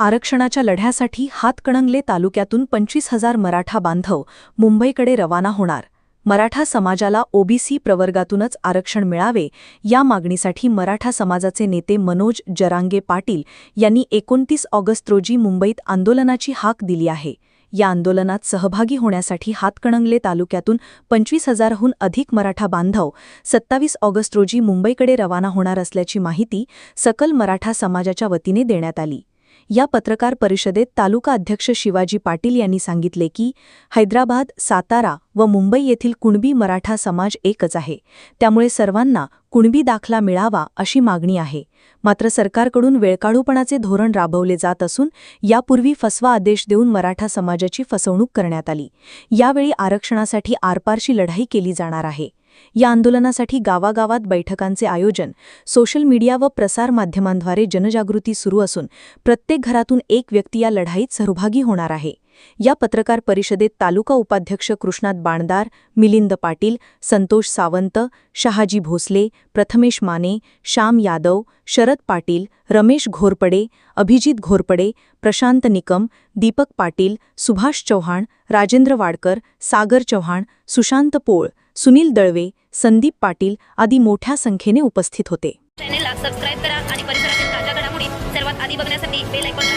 आरक्षणाच्या लढ्यासाठी हातकणंगले तालुक्यातून पंचवीस हजार मराठा बांधव मुंबईकडे रवाना होणार. मराठा समाजाला ओबीसी प्रवर्गातूनच आरक्षण मिळावे या मागणीसाठी मराठा समाजाचे नेते मनोज जरांगे पाटील यांनी एकोणतीस ऑगस्ट रोजी मुंबईत आंदोलनाची हाक दिली आहे. या आंदोलनात सहभागी होण्यासाठी हातकणंगले तालुक्यातून पंचवीस हजारहून अधिक मराठा बांधव सत्तावीस ऑगस्ट रोजी मुंबईकडे रवाना होणार असल्याची माहिती सकल मराठा समाजाच्या वतीने देण्यात आली. या पत्रकार परिषदेत तालुका अध्यक्ष शिवाजी पाटील यांनी सांगितले की हैदराबाद सातारा व मुंबई येथील कुणबी मराठा समाज एकच आहे. त्यामुळे सर्वांना कुणबी दाखला मिळावा अशी मागणी आहे. मात्र सरकारकडून वेळकाढूपणाचे धोरण राबवले जात असून यापूर्वी फसवा आदेश देऊन मराठा समाजाची फसवणूक करण्यात आली. यावेळी आरक्षणासाठी आरपारशी लढाई केली जाणार आहे. या आंदोलनासाठी गावागावात बैठकांचे आयोजन सोशल मीडिया व प्रसारमाध्यमांद्वारे जनजागृती सुरू असून प्रत्येक घरातून एक व्यक्ती या लढाईत सहभागी होणार आहे. या पत्रकार परिषदेत तालुका उपाध्यक्ष कृष्णात बाणदार मिलिंद पाटील संतोष सावंत शहाजी भोसले प्रथमेश माने श्याम यादव शरद पाटील रमेश घोरपडे अभिजित घोरपडे प्रशांत निकम दीपक पाटील सुभाष चव्हाण राजेंद्र वाडकर सागर चव्हाण सुशांत पोळ सुनील दळवे संदीप पाटील आदी मोठ्या संख्येने उपस्थित होते. चॅनेलला सबस्क्राईब करा आणि परिसरातील ताज्या घडामोडी सर्वात आधी बघण्यासाठी बेल आयकॉनला